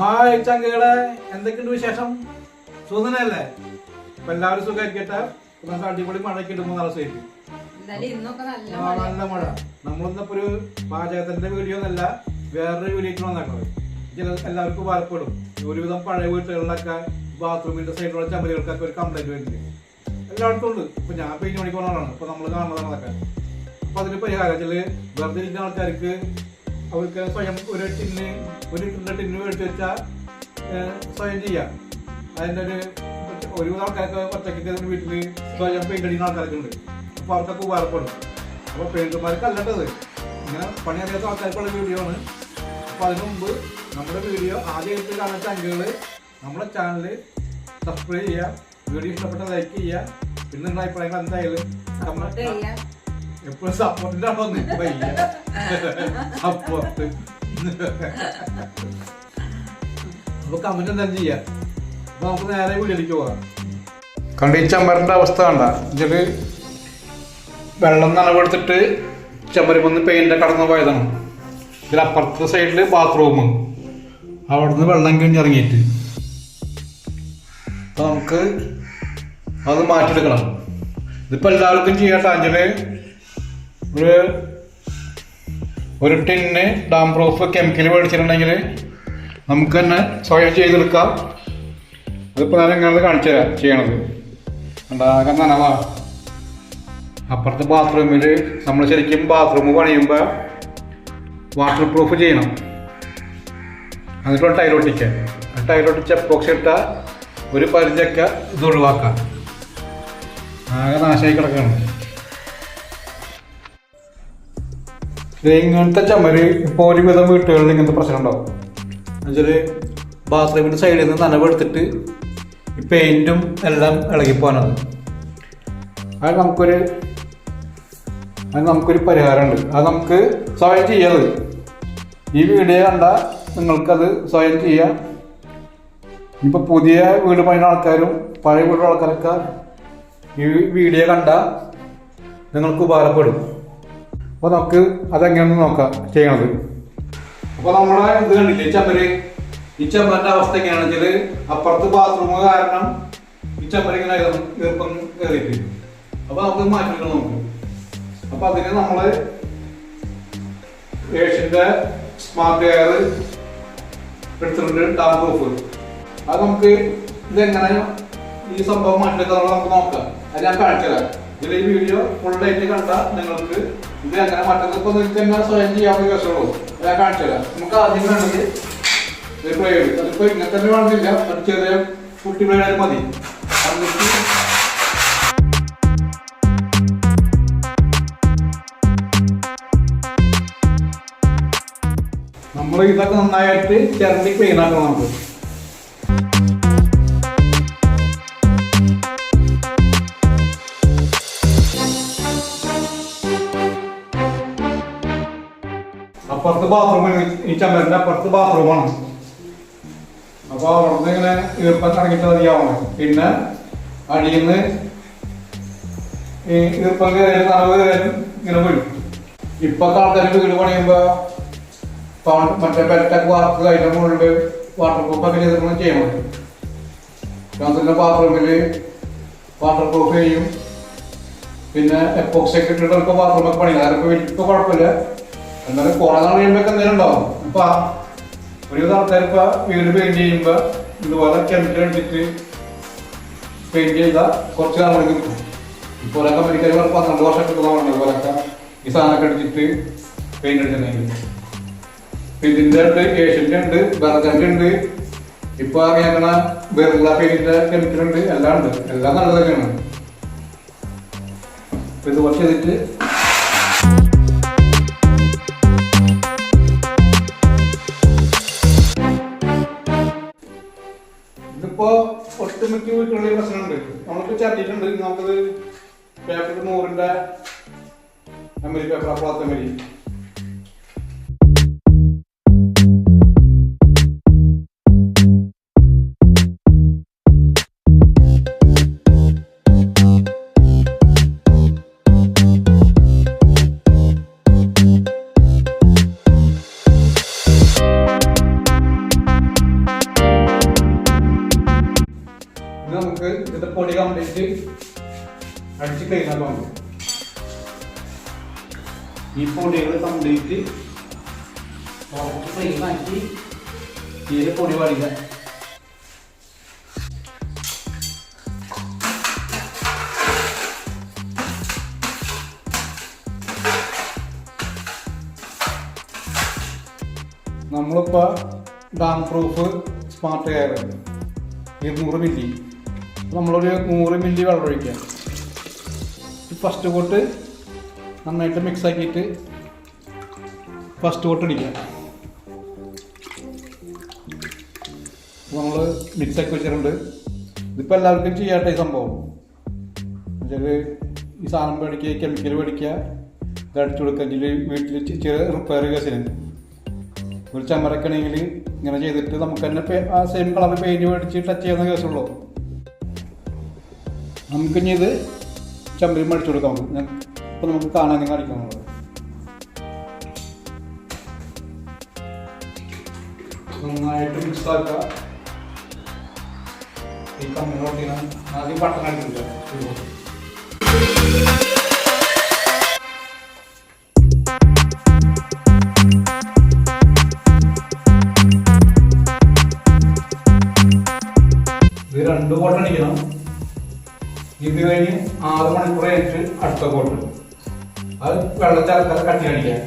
Hi ചങ്കകളെ. എന്തൊക്കെയുണ്ട് വിശേഷം? സുഖനല്ലേ അപ്പൊ എല്ലാവരും സുഖമായിരിക്കട്ടെ നമുക്ക് അടിപൊളി മഴയൊക്കെ ഉണ്ട് മൂന്നാൽ ഇന്നൊക്കെ നല്ല മഴ. നമ്മളിന്നിപ്പോ ഒരു പാചകത്തിന്റെ വീഡിയോ ഒന്നല്ല വേറൊരു വീഡിയോ വന്നേക്കുന്നത് ചില എല്ലാവർക്കും ഉപകാരപ്പെടും. ഒരുവിധം പഴയ വീട്ടുകളിലൊക്കെ ബാത്റൂമിന്റെ സൈഡിലുള്ള ചമ്മലുകൾക്കൊക്കെ ഒരു കംപ്ലൈന്റ് വരുന്നുണ്ട്. എല്ലായിടത്തും ഉണ്ട്. ഇപ്പൊ ഞാൻ പെയിന്റ് മണിക്കൂറാണ് ഇപ്പൊ നമ്മൾ കാണുന്നതാണ് അതൊക്കെ അപ്പൊ അതിന് പരിഹാരം വെറുതെ ഇരിക്കുന്ന ആൾക്കാർക്ക് അവർക്ക് സ്വയം ഒരു ടിന്ന് ഒരു ലിറ്ററിന്റെ ടിന്ന് മേടിച്ച് വെച്ചാൽ സ്വയം ചെയ്യാം. അതിന്റെ ഒരു ഒരു ആൾക്കാർക്ക് ഒറ്റയ്ക്ക് വീട്ടിൽ സ്വയം പെയിന്റ് അടിക്കുന്ന ആൾക്കാരൊക്കെ ഉണ്ട്. അപ്പോൾ അവർക്കൊക്കെ ഉപകാരപ്പെടും. അപ്പോൾ പെയിന്റർമാർക്ക് അല്ലട്ടത് ഇങ്ങനെ പണി അറിയാത്ത ആൾക്കാർക്കുള്ള വീഡിയോ ആണ്. അപ്പോൾ അതിനു മുമ്പ് നമ്മുടെ വീഡിയോ ആദ്യമായിട്ട് കാണുന്ന ചാനലുകൾ നമ്മുടെ ചാനൽ സബ്സ്ക്രൈബ് ചെയ്യുക വീഡിയോ ഇഷ്ടപ്പെട്ട ലൈക്ക് ചെയ്യുക പിന്നെ നിങ്ങളുടെ അഭിപ്രായങ്ങൾ എന്തായാലും ചെയ്യാം. എപ്പോഴും സപ്പോർട്ടിന്റെ ആണോന്ന് സപ്പോർട്ട് അപ്പൊ കമന്റ് എന്തായാലും ചെയ്യാം. അപ്പൊ നമുക്ക് നേരെ വീഡിയോയിലേക്ക് പോകാം. കണ്ട ഈ അവസ്ഥ കണ്ട? ഇതിൽ വെള്ളം നനവെടുത്തിട്ട് ചമ്മരിമൊന്ന് പെയിന്റ് കടന്നു പോയതാണ്. ഇതിൽ അപ്പുറത്തെ സൈഡിൽ ബാത്റൂം നിന്ന് വെള്ളം കിഴിഞ്ഞിറങ്ങിയിട്ട് അപ്പം നമുക്ക് അത് മാറ്റിയെടുക്കണം. ഇതിപ്പോൾ എല്ലാവർക്കും ചെയ്യാം ടാഞ്ചിൽ ഒരു ഒരു ടിന്ന് ഡാം പ്രൂഫ് കെമിക്കൽ മേടിച്ചിട്ടുണ്ടെങ്കിൽ നമുക്ക് തന്നെ സ്വയം ചെയ്തെടുക്കാം. അതിപ്പോൾ ഞാൻ എങ്ങനെ കാണിച്ചു തരാം ചെയ്യണത്. ഉണ്ടാകാൻ നനവാ. അപ്പുറത്തെ ബാത്റൂമിൽ നമ്മൾ ശരിക്കും ബാത്റൂം പണിയുമ്പോൾ വാട്ടർ പ്രൂഫ് ചെയ്യണം. എന്നിട്ട് ടൈലൊട്ടിക്കാൻ ടൈലൊട്ടിച്ച് എപ്പോക്സി ഇട്ടാൽ ഒരു പരിചയൊക്കെ ഇത് ഒഴിവാക്കാം. ആകെ നാശമായി കിടക്കുകയാണ് ഇങ്ങനത്തെ ചമര് ഇപ്പോൾ ഒരുവിധം വീട്ടുകളിൽ ഇങ്ങനത്തെ പ്രശ്നം ഉണ്ടാവും എന്നുവെച്ചാൽ ബാത്റൂമിന്റെ സൈഡിൽ നിന്ന് നനവെടുത്തിട്ട് ഈ പെയിന്റും എല്ലാം ഇളകിപ്പോകാനത് അത് നമുക്കൊരു അത് നമുക്കൊരു പരിഹാരമുണ്ട്. അത് നമുക്ക് സ്വയം ചെയ്യാത് ഈ വീഡിയോ കണ്ട നിങ്ങൾക്കത് സ്വയം ചെയ്യാം. ഇപ്പോൾ പുതിയ വീട് പണിയുന്ന ആൾക്കാരും പഴയ വീടുള്ള ആൾക്കാരൊക്കെ ഈ വീഡിയോ കണ്ടാൽ നിങ്ങൾക്ക് ഉപകാരപ്പെടും. അപ്പോൾ നമുക്ക് അതെങ്ങനെയാണെന്ന് നോക്കാം ചെയ്യണത്? അപ്പോൾ നമ്മുടെ ഇത് കണ്ടില്ലേ ചമ്മര്? ഈ ചമ്മറിന്റെ അവസ്ഥ എങ്ങനെയാണെന്ന് വെച്ചാൽ അപ്പുറത്ത് ബാത്റൂം കാരണം ഈ ചമ്മര് ഇങ്ങനെ ഈർപ്പം- ഈർപ്പം കയറിയിട്ട് അപ്പോൾ നമുക്ക് മാറ്റിക്കണം നമുക്ക് അപ്പോൾ അതിന് നമ്മൾ ഏഷ്യന്റെ സ്മാർട്ട് എയർ എടുത്തിട്ടുണ്ട് ഡാം പ്രൂഫ് അത് നമുക്ക് ഇതെങ്ങനെ ഈ സംഭവം മാറ്റിയെടുക്കാൻ നമുക്ക് നോക്കാം. അത് ഞാൻ കാണിച്ചു തരാം ഇതിൽ ഈ വീഡിയോ ഫുൾ ഡേറ്റ് കണ്ടാൽ നിങ്ങൾക്ക് ഇത് എങ്ങനെ മറ്റൊക്കെ നിങ്ങൾക്ക് തന്നെ സ്വയം ചെയ്യാവുന്ന അത് ഞാൻ കാണിച്ചു തരാം. നമുക്ക് ആദ്യം വേണമെങ്കിൽ ഒരു അതിപ്പോ ഇങ്ങനെ തന്നെ വേണമെന്നില്ല. അത് ചെറിയ കുട്ടി പ്ലേ മതി. നമ്മൾ ഇതൊക്കെ നന്നായിട്ട് ചിരണ്ടി ക്ലീൻ ആക്കണം നമുക്ക്. ബാത്റൂമാണ് ഈ ചമ്മലിന്റെ അപ്പുറത്ത് ബാത്റൂമാണ്. അപ്പൊ അവിടുന്ന് ഇങ്ങനെ ഈർപ്പം ഇറങ്ങിയിട്ട് മതിയാവണം. പിന്നെ അടിയിൽ നിന്ന് ഈ ഈർപ്പം കയറി തണവ് കയറി ഇങ്ങനെ വീഴും. ഇപ്പൊ ആൾക്കാർ വീട് പണിയുമ്പോ മറ്റേ ബെറ്റൊക്കെ വാർക്ക് കഴിഞ്ഞ മുകളിൽ വാട്ടർ പ്രൂഫ് ഒക്കെ ചെയ്തിട്ട് ചെയ്യാൻ പറ്റും. അതിന്റെ ബാത്റൂമിൽ വാട്ടർ പ്രൂഫ് ചെയ്യും. പിന്നെ എപ്പോക്സൊക്കെ ഇട്ടിട്ടൊക്കെ ബാത്റൂമൊക്കെ പണിയില്ല അതൊക്കെ ഇപ്പൊ കുഴപ്പമില്ല. എന്നാലും കുറെ നാൾ കഴിയുമ്പോ എന്തെങ്കിലും ഉണ്ടാവും. ഇപ്പൊ ഒരുവിധ ആൾക്കാർ ഇപ്പൊ വീട് പെയിന്റ് ചെയ്യുമ്പോ ഇതുപോലെ കെമിക്കൽ അടിച്ചിട്ട് പെയിന്റ് ചെയ്ത കുറച്ച് നാൾ നിൽക്കും ഇപ്പൊ ഓരോ കമ്പനിക്കാർ പന്ത്രണ്ട് വർഷം കിട്ടുന്നതാണ് ഇതുപോലൊക്കെ ഈ സാധനമൊക്കെ അടിച്ചിട്ട് പെയിന്റ് അടിച്ചിട്ടുണ്ടെങ്കിൽ ഇതിന്റെ ഉണ്ട് ഏഷ്യന്റെ ഉണ്ട് ബർഗറിന്റെ ഉണ്ട്. ഇപ്പൊ അറിയാക്കണ ബിർള പെയിന്റിന്റെ കെമിക്കൽ ഉണ്ട് എല്ലാം ഉണ്ട്. എല്ലാം നല്ലത് തന്നെയാണ് ഇത് കുറച്ച് ചെയ്തിട്ട് ഒട്ടുമിക്ക വീട്ടിലുള്ള പ്രശ്നമുണ്ട്. നമ്മൾക്ക് ചട്ടിയിട്ടുണ്ട് നമുക്കത് പേപ്പർ നൂറിന്റെ എമ്മരി പേപ്പർ എമ്മരി ക്ലീൻ ആക്കി തീരെ പൊടി പാടില്ല. നമ്മളിപ്പോൾ ഡാം പ്രൂഫ് സ്മാർട്ട് കയർ ഇരുന്നൂറ് മില്ലി. നമ്മളൊരു നൂറ് മില്ലി വെള്ളം ഒഴിക്കുക ഫസ്റ്റ് കോട്ട് നന്നായിട്ട് മിക്സ് ആക്കിയിട്ട് ഫസ്റ്റ് തൊട്ടടിക്കാം നമ്മൾ മിക്സ് ആക്കി വെച്ചിട്ടുണ്ട്. ഇതിപ്പോൾ എല്ലാവർക്കും ചെയ്യാട്ടെ ഈ സംഭവം. എന്നുവെച്ചാൽ ഈ സാധനം മേടിക്കുക കെമിക്കൽ മേടിക്കുക ഇത് അടിച്ചു കൊടുക്കുക. വീട്ടിൽ ചെറിയ റിപ്പയർ കേസിന്. ഒരു ചമരക്കണെങ്കിൽ ഇങ്ങനെ ചെയ്തിട്ട് നമുക്ക് തന്നെ ആ സെയിം കളർ പെയിന്റ് മേടിച്ച് ടച്ച് ചെയ്യുന്ന കേസുള്ളൂ. നമുക്കിനി ഇത് ചമ്പരി മേടിച്ചു കൊടുക്കാം. നമുക്ക് ഞാൻ ഇപ്പം നമുക്ക് കാണാനും കാണിക്കുന്നത് നന്നായിട്ട് മിക്സ് ആക്കുക. ഈ കമ്മിനോട്ട് ആദ്യം ബട്ടൺ അടിക്കില്ല ഇത് രണ്ട് കോട്ട് അടിക്കണം. ഇത് കഴിഞ്ഞ് ആറ് മണിക്കൂർ കഴിഞ്ഞിട്ട് അടുത്ത കോട്ട് അത് വെള്ളച്ചാലക്കാരെ കട്ടി അടിക്കാം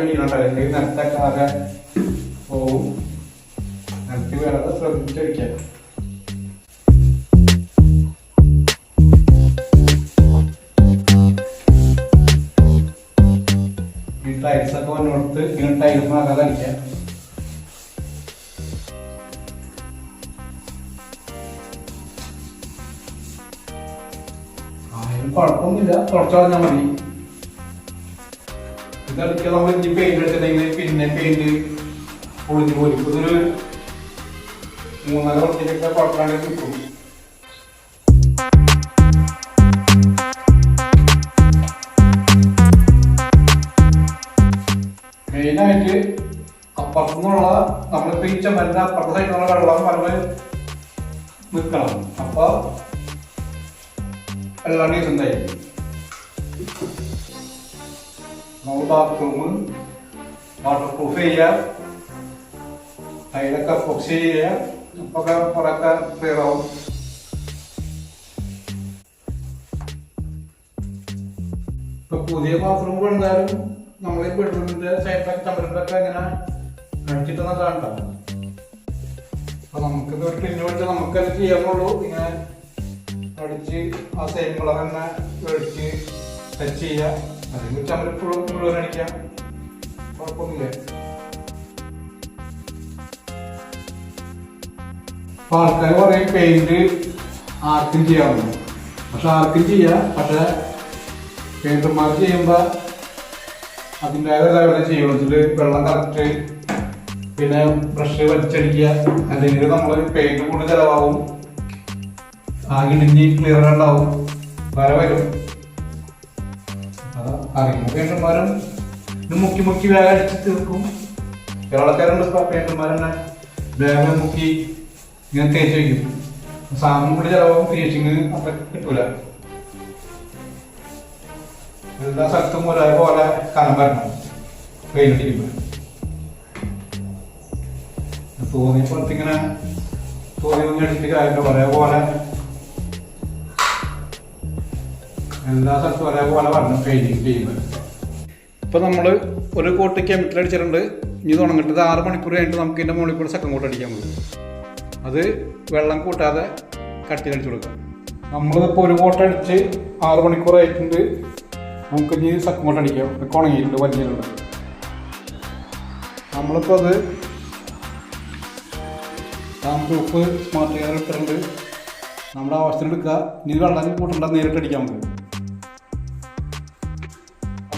ഒന്ന് കുടഞ്ഞടിക്കണം അല്ലെങ്കിൽ നിലത്തൊക്കെ ആകെ പോവും. നിലത്ത് വേറെ ശ്രദ്ധിച്ചടിക്കാം ഈ ടൈൽസ് ഒക്കെ വന്നോടത്ത് ഇങ്ങനെ ടൈൽസ് ആകാതെ അടിക്കാം കുഴപ്പമൊന്നുമില്ല. കുറച്ച് കളഞ്ഞാൽ മതി. ഇതടിക്കുക നമ്മൾ ഇനി പെയിന്റ് എടുത്തിട്ടുണ്ടെങ്കിൽ പിന്നെ പെയിന്റ് പൊളിഞ്ഞു പോലും ഇതൊരു മൂന്നര വർഷത്തേക്കൊക്കെ കുഴപ്പമില്ലാണ്ട് കിട്ടും. മെയിനായിട്ട് അപ്പുറത്തുനിന്നുള്ള നമ്മളിപ്പോ ഈ ചെമ്മലിന്റെ അപ്പുറത്തെ സൈഡിലുള്ള വെള്ളം വരവ് നിൽക്കണം അപ്പൊ എല്ലാം ഡീസന്റായി നമ്മൾ ബാത്റൂം വാട്ടർ പ്രൂഫ് ചെയ്യുക അതിലൊക്കെ ഫോക്സ് ചെയ്യുക അപ്പൊക്കെ കുറെയൊക്കെ ഇപ്പൊ പുതിയ ബാത്റൂം പണിതാലും നമ്മൾ ഈ ബെഡ്റൂമിന്റെ സൈഡിലൊക്കെ ചമരണ്ടൊക്കെ ഇങ്ങനെ അടിച്ചിട്ടെന്ന കാണണ്ട അപ്പൊ നമുക്ക് ഇത് ഒരു ടിന്ന് വെച്ച് നമുക്കത് ചെയ്യാമുള്ളൂ ഇങ്ങനെ അടിച്ച് ആ സെയിം കളർ തന്നെ മേടിച്ച് ടച്ച് ചെയ്യുക അല്ലെങ്കിൽ ചമരപ്പുഴും മുഴുവൻ അടിക്കാം കുഴപ്പമൊന്നുമില്ല. അപ്പൊ ആൾക്കാർ പറയും പെയിന്റ് ആർക്കും ചെയ്യാവുന്നു പക്ഷെ ആർക്കും ചെയ്യാം പക്ഷെ പെയിന്റർമാർ ചെയ്യുമ്പോ അതിന്റെതായ ലെവലിൽ ചെയ്യും. വെച്ചിട്ട് വെള്ളം കറക്റ്റ് പിന്നെ ബ്രഷ് വലിച്ചടിക്കുക അല്ലെങ്കിൽ നമ്മൾ പെയിന്റ് കൂടുതൽ ചിലവാകും. ആകെ ഇടിഞ്ഞ് ക്ലിയർ ഉണ്ടാവും. വര വരും. അറിയുന്ന പെയിന്റർമാരും ഇത് മുക്കി മുക്കി വേഗം അടിച്ച് തീർക്കും. കേരളക്കാരുണ്ട് പെയിന്റർമാർ തന്നെ വേഗം മുക്കി ഇങ്ങനെ തേച്ച് വയ്ക്കും. സാധനം കൂടി ചിലവാകും ഫിനിഷിങ് അത്ര കിട്ടൂല. എല്ലാ സ്ഥലത്തും ഒരേപോലെ കനം വരണം. പെയിന്റ് തോന്നിയപ്പോഴത്തിങ്ങനെ തോന്നി അടിച്ചിട്ട് കാര്യമില്ല. ഒരേപോലെ എല്ലാ സ്ഥലത്തും ഒരേപോലെ നമ്മൾ ഒരു കോട്ട് കെമിക്കൽ അടിച്ചിട്ടുണ്ട്. ഇനി തുടങ്ങിട്ട് ആറ് മണിക്കൂർ കഴിഞ്ഞിട്ട് നമുക്ക് ഇതിന്റെ മുകളിൽ കൂടെ സെക്കൻഡ് കോട്ട് അടിക്കാൻ പറ്റും. അത് വെള്ളം കൂട്ടാതെ കട്ടി അടിച്ചു കൊടുക്കാം. നമ്മളിപ്പോൾ ഒരു കോട്ട് അടിച്ച് ആറ് മണിക്കൂർ ആയിട്ടുണ്ട്. നമുക്ക് ഇനി സെക്കൻഡ് കോട്ട് അടിക്കാം. ഉണങ്ങിയിട്ടുണ്ട് വലിയുണ്ട് നമ്മളിപ്പോൾ അത് ഡാം പ്രൂഫ് സ്മാർട്ട് കെയർ ഇട്ടിട്ടുണ്ട്. നമ്മുടെ ആവശ്യത്തിന് എടുക്കുക ഇനി വെള്ളം കൂട്ടണ്ട നേരിട്ട് അടിക്കാം നമുക്ക്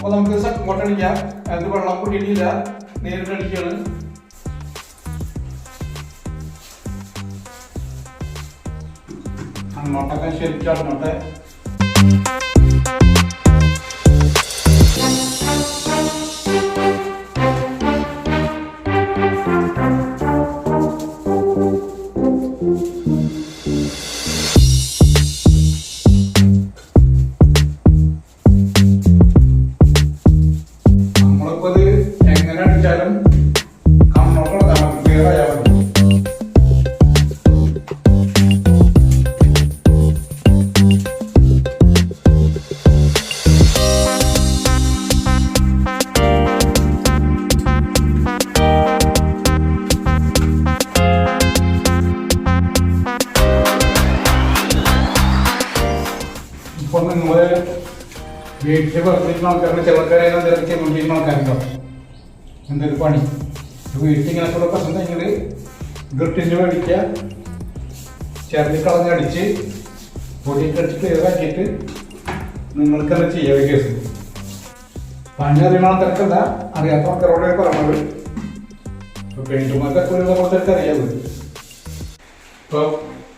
അപ്പോൾ നമുക്ക് ഇങ്ങോട്ട് അടിക്കാം അതിന് വെള്ളം കൂട്ടിയിട്ടില്ല നേരിട്ട് അടിക്കുകയാണ് അങ്ങോട്ടൊക്കെ ശരിക്കും അങ്ങോട്ടെ. നിങ്ങൾ വീട്ടിൽ വെറുതെ ആൾക്കാരുടെ ചിലക്കാരെ എന്തെങ്കിലും ചെയ്തുകൊണ്ടിരിക്കുന്ന ആൾക്കാരുണ്ടാവും എന്തൊരു പണി? വീട്ടിൽ ഇങ്ങനെ കൂടെ പ്രശ്നം കഴിഞ്ഞാൽ ഗിർട്ടിന്റെ മേടിക്കുക ചെറുതി കളഞ്ഞടിച്ച് പൊടി അടിച്ച് ക്ലിയർ ആക്കിയിട്ട് നിങ്ങൾക്ക് തന്നെ ചെയ്യാം കേസ്? പണി അറിയണ തിരക്കല്ല അറിയാത്ത ആൾക്കാരോട് പറഞ്ഞത് ഇപ്പൊ പെയിന്റുമാർക്കൊക്കെ ഒരു നമ്മളൊക്കെ ഇപ്പൊ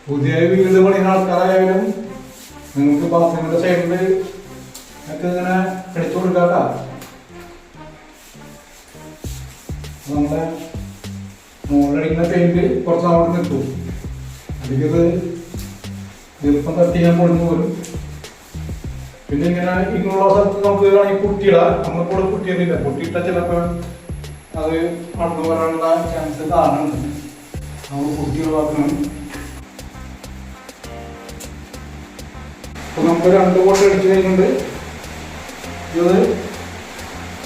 പുതിയ വീട് പണിയുന്ന ആൾക്കാരായാലും നിങ്ങൾക്ക് ബാത്റൂമിന്റെ സൈഡിൽ ഒക്കെ ഇങ്ങനെ അടിച്ചു കൊടുക്കാട്ടാ. നമ്മുടെ മുകളിലടിക്കുന്ന പെയിന്റ് കുറച്ച് നാളോട് നിൽക്കും. അതിക്കത് ഈർപ്പം തട്ടി ഞാൻ പൊളിഞ്ഞു പോലും പിന്നെ ഇങ്ങനെ ഇങ്ങനെയുള്ള സ്ഥലത്ത് നമുക്ക് വേണമെങ്കിൽ കുട്ടിയിടാം. നമ്മളിപ്പോൾ കുട്ടിയതില്ല കുട്ടിയിട്ടാൽ ചിലപ്പോൾ അത് നടന്നു വരാനുള്ള ചാൻസ് കാണുന്നുണ്ട്. നമ്മൾ കുട്ടി ഒഴിവാക്കണം അപ്പൊ നമുക്ക് രണ്ട് കോട്ട് അടിച്ചു കഴിഞ്ഞിട്ടുണ്ട്. ഇത്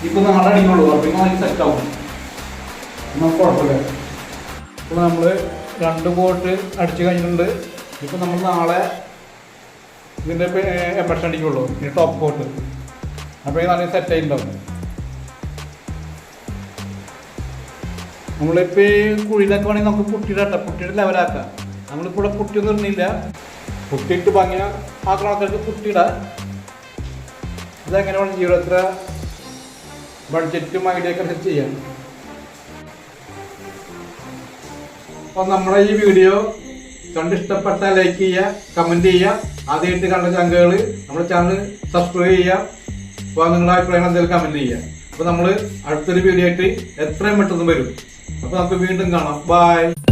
ഇപ്പൊ നാളെ അടിക്കുള്ളൂ. അതിന് സെറ്റ് ആവും. നമുക്ക് കുഴപ്പമില്ല. ഇപ്പൊ നമ്മൾ രണ്ട് കോട്ട് അടിച്ചു കഴിഞ്ഞിട്ടുണ്ട്. ഇപ്പൊ നമ്മൾ നാളെ ഇതിന്റെ എംബർഷൻ അടിക്കുള്ളൂ. ഇനി ടോപ്പ് കോട്ട് അപ്പൊ ഇത് നല്ല സെറ്റ് ആയിട്ടുണ്ടാവും. നമ്മളിപ്പോ ഈ കുഴിയിലൊക്കെ വേണമെങ്കിൽ നമുക്ക് പുട്ടിയിടട്ടെ പുട്ടിയുടെ ലെവലാക്കാം നമ്മളിപ്പോൾ ഇവിടെ പുട്ടിയൊന്നും ഇടുന്നില്ല. പുട്ടിയിട്ട് ഭംഗിയ. ആക്കുന്ന ആൾക്കാർക്ക് പുട്ടിയിടാം ഇതെങ്ങനെ വേണം ജീവിതത്തിൽ ബഡ്ജറ്റും ഐഡിയ ഒക്കെ ചെയ്യാം അപ്പോൾ നമ്മുടെ ഈ വീഡിയോ കണ്ടിഷ്ടപ്പെട്ട ലൈക്ക് ചെയ്യുക കമന്റ് ചെയ്യുക. ആദ്യമായിട്ട് കണ്ട ചങ്കുകൾ നമ്മുടെ ചാനൽ സബ്സ്ക്രൈബ് ചെയ്യുക. അപ്പോൾ നിങ്ങളുടെ അഭിപ്രായം എന്തെങ്കിലും കമന്റ് ചെയ്യുക. അപ്പോൾ നമ്മൾ അടുത്തൊരു വീഡിയോ ആയിട്ട് എത്രയും പെട്ടെന്ന് വരും. അപ്പോൾ നമുക്ക് വീണ്ടും കാണാം. ബൈ